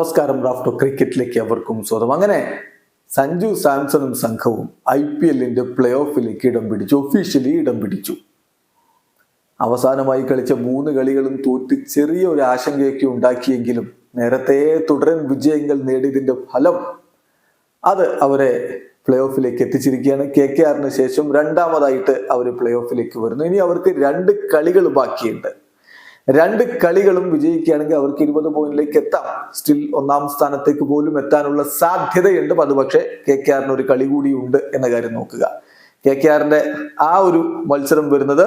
നമസ്കാരം റാഫ്റ്റോ ക്രിക്കറ്റിലേക്ക് അവർക്കും സ്വാഗതം. അങ്ങനെ സഞ്ജു സാംസണും സംഘവും ഐ പി എല്ലിന്റെ പ്ലേ ഓഫിലേക്ക് ഇടം പിടിച്ചു ഒഫീഷ്യലി ഇടം പിടിച്ചു. അവസാനമായി കളിച്ച മൂന്ന് കളികളും തോറ്റ് ചെറിയ ഒരു ആശങ്കയൊക്കെ ഉണ്ടാക്കിയെങ്കിലും നേരത്തെ തുടരൻ വിജയങ്ങൾ നേടിയതിന്റെ ഫലം അത് അവരെ പ്ലേ ഓഫിലേക്ക് എത്തിച്ചിരിക്കുകയാണ്. കെ കെ ആറിന് ശേഷം രണ്ടാമതായിട്ട് അവർ പ്ലേ ഓഫിലേക്ക് വരുന്നു. ഇനി അവർക്ക് രണ്ട് കളികൾ ബാക്കിയുണ്ട്. രണ്ട് കളികളും വിജയിക്കുകയാണെങ്കിൽ അവർക്ക് ഇരുപത് പോയിന്റിലേക്ക് എത്താം. സ്റ്റിൽ ഒന്നാം സ്ഥാനത്തേക്ക് പോലും എത്താനുള്ള സാധ്യതയുണ്ട്. അത് പക്ഷേ കെ കെ ആറിന് ഒരു കളി കൂടിയുണ്ട് എന്ന കാര്യം നോക്കുക. കെ കെ ആറിന്റെ ആ ഒരു മത്സരം വരുന്നത്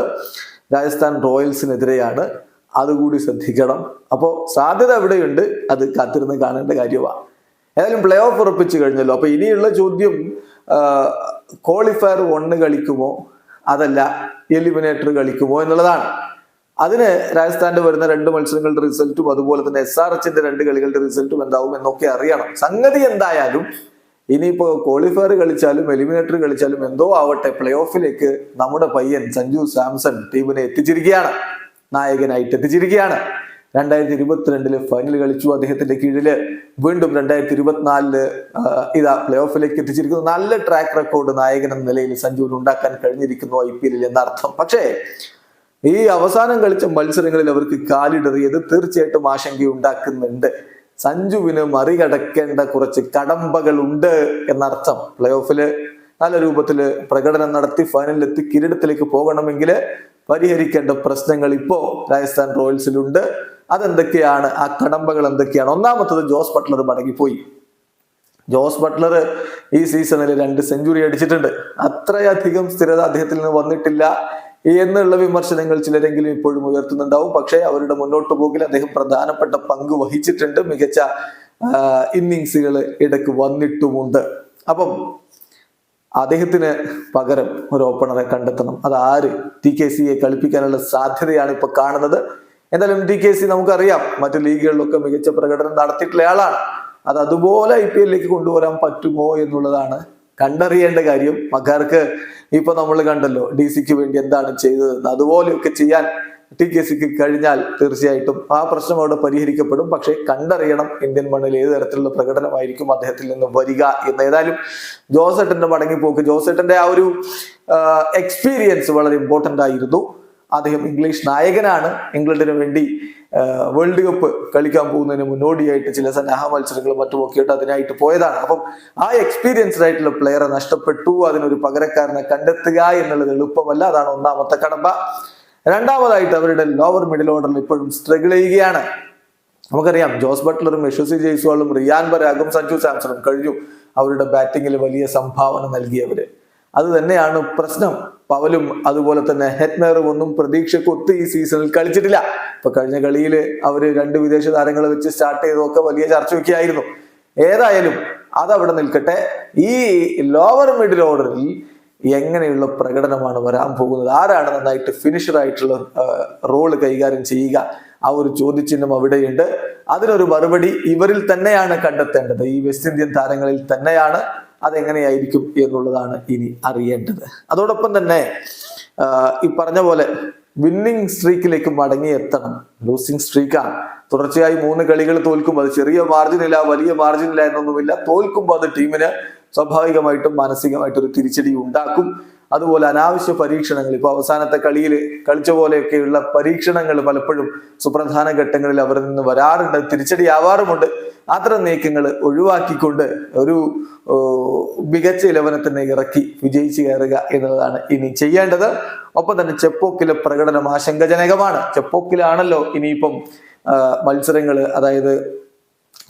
രാജസ്ഥാൻ റോയൽസിനെതിരെയാണ്. അതുകൂടി ശ്രദ്ധിക്കണം. അപ്പോൾ സാധ്യത എവിടെയുണ്ട് അത് കാത്തിരുന്ന് കാണേണ്ട കാര്യമാണ് ഏതായാലും പ്ലേ ഓഫ് ഉറപ്പിച്ചു കഴിഞ്ഞല്ലോ. അപ്പൊ ഇനിയുള്ള ചോദ്യം ക്വാളിഫയർ വണ്ണ് കളിക്കുമോ? അതല്ല എലിമിനേറ്റർ കളിക്കുമോ എന്നുള്ളതാണ്. അതിന് രാജസ്ഥാന്റെ വരുന്ന രണ്ട് മത്സരങ്ങളുടെ റിസൾട്ടും അതുപോലെ തന്നെ എസ് ആർ എച്ചിന്റെ രണ്ട് കളികളുടെ റിസൾട്ടും എന്താവും എന്നൊക്കെ അറിയണം. സംഗതി എന്തായാലും ഇനിയിപ്പോ ക്വാളിഫയർ കളിച്ചാലും എലിമിനേറ്റർ കളിച്ചാലും എന്തോ ആവട്ടെ പ്ലേ ഓഫിലേക്ക് നമ്മുടെ പയ്യൻ സഞ്ജു സാംസൺ ടീമിനെ എത്തിച്ചിരിക്കുകയാണ്. നായകനായിട്ട് എത്തിച്ചിരിക്കുകയാണ്. രണ്ടായിരത്തി ഇരുപത്തിരണ്ടിൽ ഫൈനൽ കളിച്ചു. അദ്ദേഹത്തിന്റെ കീഴിൽ വീണ്ടും രണ്ടായിരത്തി ഇരുപത്തിനാലിൽ ഇതാ പ്ലേ ഓഫിലേക്ക് എത്തിച്ചിരിക്കുന്നു. നല്ല ട്രാക്ക് റെക്കോർഡ് നായകൻ എന്ന നിലയിൽ സഞ്ജുവിന് ഉണ്ടാക്കാൻ കഴിഞ്ഞിരിക്കുന്നു ഐ പി എല്ലിൽ എന്നർത്ഥം. പക്ഷേ ഈ അവസാനം കളിച്ച മത്സരങ്ങളിൽ അവർക്ക് കാലിടറിയത് തീർച്ചയായിട്ടും ആശങ്ക ഉണ്ടാക്കുന്നുണ്ട് സഞ്ജുവിന് മറികടക്കേണ്ട കുറച്ച് കടമ്പകൾ ഉണ്ട് എന്നർത്ഥം. പ്ലേ ഓഫിൽ നല്ല രൂപത്തിൽ പ്രകടനം നടത്തി ഫൈനലിലെത്തി കിരീടത്തിലേക്ക് പോകണമെങ്കിൽ പരിഹരിക്കേണ്ട പ്രശ്നങ്ങൾ ഇപ്പോ രാജസ്ഥാൻ റോയൽസിലുണ്ട്. അതെന്തൊക്കെയാണ്? ആ കടമ്പകൾ എന്തൊക്കെയാണ്? ഒന്നാമത്തത് ജോസ് ബട്ട്ലർ മടങ്ങിപ്പോയി. ജോസ് ബട്ട്ലർ ഈ സീസണിൽ രണ്ട് സെഞ്ചുറി അടിച്ചിട്ടുണ്ട്. അത്രയധികം സ്ഥിരത അദ്ദേഹത്തിൽ നിന്ന് വന്നിട്ടില്ല. എന്നുള്ള വിമർശനങ്ങൾ ചിലരെങ്കിലും ഇപ്പോഴും ഉയർത്തുന്നുണ്ടാവും. പക്ഷേ അവരുടെ മുന്നോട്ട് പോകിൽ അദ്ദേഹം പ്രധാനപ്പെട്ട പങ്ക് വഹിച്ചിട്ടുണ്ട്. മികച്ച ഇന്നിങ്സുകൾ ഇടയ്ക്ക് വന്നിട്ടുമുണ്ട്. അപ്പം അദ്ദേഹത്തിന് പകരം ഒരു ഓപ്പണറെ കണ്ടെത്തണം. അത് ആര്? ടി കെ സിയെ കളിപ്പിക്കാനുള്ള സാധ്യതയാണ് ഇപ്പൊ കാണുന്നത്. എന്തായാലും ടി കെ സി നമുക്കറിയാം മറ്റു ലീഗുകളിലൊക്കെ മികച്ച പ്രകടനം നടത്തിയിട്ടുള്ള ആളാണ്. അത് അതുപോലെ ഐ പി എല്ലിലേക്ക് കൊണ്ടുവരാൻ പറ്റുമോ എന്നുള്ളതാണ് കണ്ടറിയേണ്ട കാര്യം മക്കാർക്ക് ഇപ്പൊ നമ്മൾ കണ്ടല്ലോ ഡി സിക്ക് വേണ്ടി എന്താണ് ചെയ്തതെന്ന്. അതുപോലെയൊക്കെ ചെയ്യാൻ ടി കെ സിക്ക് കഴിഞ്ഞാൽ തീർച്ചയായിട്ടും ആ പ്രശ്നം അവിടെ പരിഹരിക്കപ്പെടും. പക്ഷേ കണ്ടറിയണം ഇന്ത്യൻ മണ്ണിൽ ഏത് തരത്തിലുള്ള പ്രകടനമായിരിക്കും അദ്ദേഹത്തിൽ നിന്ന് വരിക എന്ന് ഏതായാലും ജോസേട്ടന്റെ മടങ്ങിപ്പോക്ക് ജോസേട്ടന്റെ ആ ഒരു എക്സ്പീരിയൻസ് വളരെ ഇമ്പോർട്ടന്റ് ആയിരുന്നു. അദ്ദേഹം ഇംഗ്ലീഷ് നായകനാണ്. ഇംഗ്ലണ്ടിന് വേണ്ടി വേൾഡ് കപ്പ് കളിക്കാൻ പോകുന്നതിന് മുന്നോടിയായിട്ട് ചില സന്നാഹ മത്സരങ്ങളും മറ്റുമൊക്കെ ആയിട്ട് അതിനായിട്ട് പോയതാണ്. അപ്പം ആ എക്സ്പീരിയൻസ്ഡ് ആയിട്ടുള്ള പ്ലെയറെ നഷ്ടപ്പെട്ടു. അതിനൊരു പകരക്കാരനെ കണ്ടെത്തുക എന്നുള്ളത് എളുപ്പമല്ല. അതാണ് ഒന്നാമത്തെ കടമ്പ. രണ്ടാമതായിട്ട് അവരുടെ ലോവർ മിഡിൽ ഓർഡറിൽ ഇപ്പോഴും സ്ട്രഗിൾ ചെയ്യുകയാണ്. നമുക്കറിയാം ജോസ് ബട്ട്ലറും യശസ്വി ജയ്സ്വാളും റിയാൻ ബരാഗും സഞ്ജു സാംസണും കഴിഞ്ഞു. അവരുടെ ബാറ്റിങ്ങിൽ വലിയ സംഭാവന നൽകിയവര്. അത് തന്നെയാണ് പ്രശ്നം. പവലും അതുപോലെ തന്നെ ഹെറ്റ്നറും ഒന്നും പ്രതീക്ഷക്കൊത്ത് ഈ സീസണിൽ കളിച്ചിട്ടില്ല. ഇപ്പൊ കഴിഞ്ഞ കളിയിൽ അവർ രണ്ട് വിദേശ താരങ്ങളെ വെച്ച് സ്റ്റാർട്ട് ചെയ്തതൊക്കെ വലിയ ചർച്ചയൊക്കെ ആയിരുന്നു ഏതായാലും അതവിടെ നിൽക്കട്ടെ. ഈ ലോവർ മിഡിൽ ഓർഡറിൽ എങ്ങനെയുള്ള പ്രകടനമാണ് വരാൻ പോകുന്നത്? ആരാണ് നന്നായിട്ട് ഫിനിഷർ ആയിട്ടുള്ള റോൾ കൈകാര്യം ചെയ്യുക? ആ ഒരു ചോദ്യചിഹ്നം അവിടെയുണ്ട്. അതിനൊരു മറുപടി ഇവരിൽ തന്നെയാണ് കണ്ടെത്തേണ്ടത്. ഈ വെസ്റ്റ് ഇന്ത്യൻ താരങ്ങളിൽ തന്നെയാണ്. അതെങ്ങനെയായിരിക്കും എന്നുള്ളതാണ് ഇനി അറിയേണ്ടത്. അതോടൊപ്പം തന്നെ ഈ പറഞ്ഞ പോലെ വിന്നിങ് സ്ട്രീക്കിലേക്ക് മടങ്ങി എത്തണം ലൂസിങ് സ്ട്രീക്കാണ് തുടർച്ചയായി മൂന്ന് കളികൾ തോൽക്കുമ്പോൾ അത് ചെറിയ മാർജിനില്ല വലിയ മാർജിനില്ല എന്നൊന്നുമില്ല. തോൽക്കുമ്പോൾ അത് ടീമിന് സ്വാഭാവികമായിട്ടും മാനസികമായിട്ടും ഒരു തിരിച്ചടി ഉണ്ടാക്കും. അതുപോലെ അനാവശ്യ പരീക്ഷണങ്ങൾ ഇപ്പൊ അവസാനത്തെ കളിയിൽ കളിച്ച പോലെയൊക്കെയുള്ള പരീക്ഷണങ്ങൾ പലപ്പോഴും സുപ്രധാന ഘട്ടങ്ങളിൽ അവരിൽ നിന്ന് വരാറുണ്ട് തിരിച്ചടി ആവാറുമുണ്ട്. അത്തരം നീക്കങ്ങൾ ഒഴിവാക്കിക്കൊണ്ട് ഒരു മികച്ച ഇലവനെ തന്നെ ഇറക്കി വിജയിച്ചു കയറുക എന്നുള്ളതാണ് ഇനി ചെയ്യേണ്ടത്. ഒപ്പം തന്നെ ചെപ്പോക്കിലെ പ്രകടനം ആശങ്കജനകമാണ്. ചെപ്പോക്കിലാണല്ലോ ഇനിയിപ്പം മത്സരങ്ങൾ അതായത്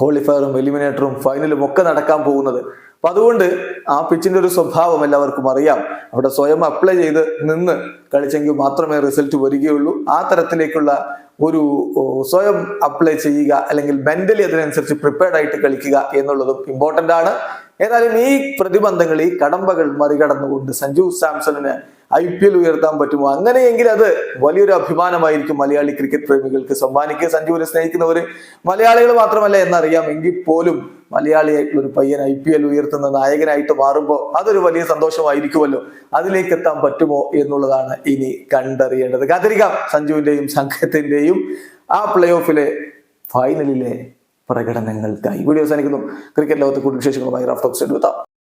ക്വാളിഫയറും എലിമിനേറ്ററും ഫൈനലും ഒക്കെ നടക്കാൻ പോകുന്നത്. അപ്പൊ അതുകൊണ്ട് ആ പിച്ചിന്റെ ഒരു സ്വഭാവം എല്ലാവർക്കും അറിയാം. അവിടെ സ്വയം അപ്ലൈ ചെയ്ത് നിന്ന് കളിച്ചെങ്കിൽ മാത്രമേ റിസൾട്ട് വരികയുള്ളൂ. ആ തരത്തിലേക്കുള്ള ഒരു സ്വയം അപ്ലൈ ചെയ്യുക അല്ലെങ്കിൽ മെന്റലി അതിനനുസരിച്ച് പ്രിപ്പയർഡ് ആയിട്ട് കളിക്കുക എന്നുള്ളതും ഇമ്പോർട്ടന്റ് ആണ്. ഏതായാലും ഈ പ്രതിബന്ധങ്ങൾ ഈ കടമ്പകൾ മറികടന്നുകൊണ്ട് സഞ്ജു സാംസണിന് ഐ പി എൽ ഉയർത്താൻ പറ്റുമോ? അങ്ങനെയെങ്കിൽ അത് വലിയൊരു അഭിമാനമായിരിക്കും മലയാളി ക്രിക്കറ്റ് പ്രേമികൾക്ക്. സമ്മാനിക്കുക സഞ്ജുവിനെ സ്നേഹിക്കുന്നവര് മലയാളികൾ മാത്രമല്ല എന്നറിയാം. എങ്കിൽ പോലും മലയാളിയായിട്ടുള്ള ഒരു പയ്യൻ ഐ പി എൽ ഉയർത്തുന്ന നായകനായിട്ട് മാറുമ്പോൾ അതൊരു വലിയ സന്തോഷമായിരിക്കുമല്ലോ. അതിലേക്ക് എത്താൻ പറ്റുമോ എന്നുള്ളതാണ് ഇനി കണ്ടറിയേണ്ടത്. കാത്തിരിക്കാം സഞ്ജുവിന്റെയും സംഘത്തിന്റെയും ആ പ്ലേ ഓഫിലെ ഫൈനലിലെ പ്രകടനങ്ങൾക്കായി. വീഡിയോ അവസാനിക്കുന്നു. ക്രിക്കറ്റ് ലോകത്തെ കൂടുതൽ വിശേഷങ്ങളുമായി റാഫ് ടോക്സ് എടുത്താം